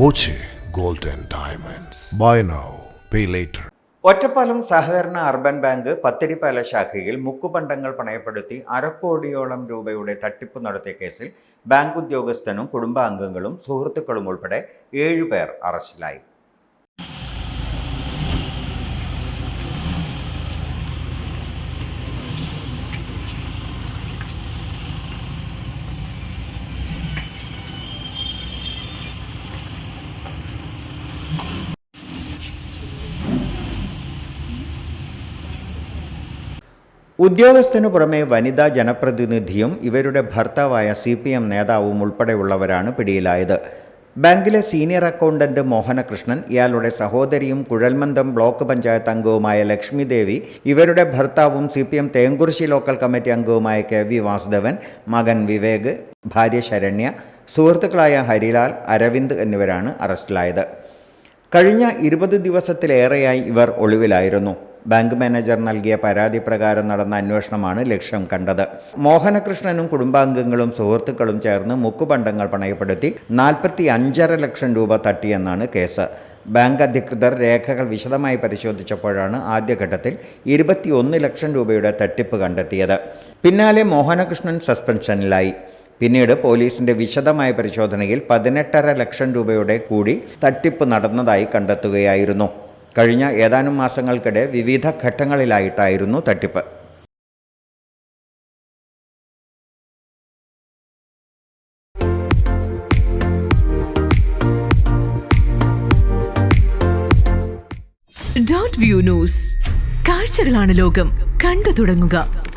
Boche golden diamonds. Buy now pay later. Ottapalam സഹകരണ urban bank Pathiripala ശാഖയിൽ മുക്കുപണ്ടങ്ങൾ പണയപ്പെടുത്തി അരക്കോടിയോളം രൂപയുടെ തട്ടിപ്പ് നടത്തിയ കേസിൽ ബാങ്ക് ഉദ്യോഗസ്ഥനും കുടുംബാംഗങ്ങളും സുഹൃത്തുക്കളും ഉൾപ്പെടെ ഏഴുപേർ അറസ്റ്റിലായി. ഉദ്യോഗസ്ഥനു പുറമെ വനിതാ ജനപ്രതിനിധിയും ഇവരുടെ ഭർത്താവായ സി പി എം നേതാവും ഉൾപ്പെടെയുള്ളവരാണ് പിടിയിലായത്. ബാങ്കിലെ സീനിയർ അക്കൗണ്ടന്റ് മോഹനകൃഷ്ണൻ ഇയാളുടെ സഹോദരിയും കുഴൽമന്ദം ബ്ലോക്ക് പഞ്ചായത്ത് അംഗവുമായ ലക്ഷ്മി ദേവി ഇവരുടെ ഭർത്താവും C P M Thenkurissi local committee അംഗവുമായ കെ വി വാസുദേവൻ മകൻ വിവേക് ഭാര്യ ശരണ്യ സുഹൃത്തുക്കളായ ഹരിലാൽ അരവിന്ദ് എന്നിവരാണ് അറസ്റ്റിലായത്. കഴിഞ്ഞ ഇരുപത് ദിവസത്തിലേറെയായി ഇവർ ഒളിവിലായിരുന്നു. ബാങ്ക് മാനേജർ നൽകിയ പരാതി പ്രകാരം നടന്ന അന്വേഷണമാണ് ലക്ഷ്യം കണ്ടത്. മോഹനകൃഷ്ണനും കുടുംബാംഗങ്ങളും സുഹൃത്തുക്കളും ചേർന്ന് മുക്കുപണ്ടങ്ങൾ പണയപ്പെടുത്തി നാൽപ്പത്തി അഞ്ചര ലക്ഷം രൂപ തട്ടിയെന്നാണ് കേസ്. ബാങ്ക് അധികൃതർ രേഖകൾ വിശദമായി പരിശോധിച്ചപ്പോഴാണ് ആദ്യഘട്ടത്തിൽ ഇരുപത്തിയൊന്ന് ലക്ഷം രൂപയുടെ തട്ടിപ്പ് കണ്ടെത്തിയത്. പിന്നാലെ മോഹനകൃഷ്ണൻ സസ്പെൻഷനിലായി. പിന്നീട് പോലീസിന്റെ വിശദമായ പരിശോധനയിൽ പതിനെട്ടര ലക്ഷം രൂപയുടെ കൂടി തട്ടിപ്പ് നടന്നതായി കണ്ടെത്തുകയായിരുന്നു. കഴിഞ്ഞ ഏതാനും മാസങ്ങൾക്കിടെ വിവിധ ഘട്ടങ്ങളിലായിട്ടായിരുന്നു തട്ടിപ്പ്. Dot view news. കാഴ്ചകളാണ് ലോകം. കണ്ടു തുടങ്ങുക.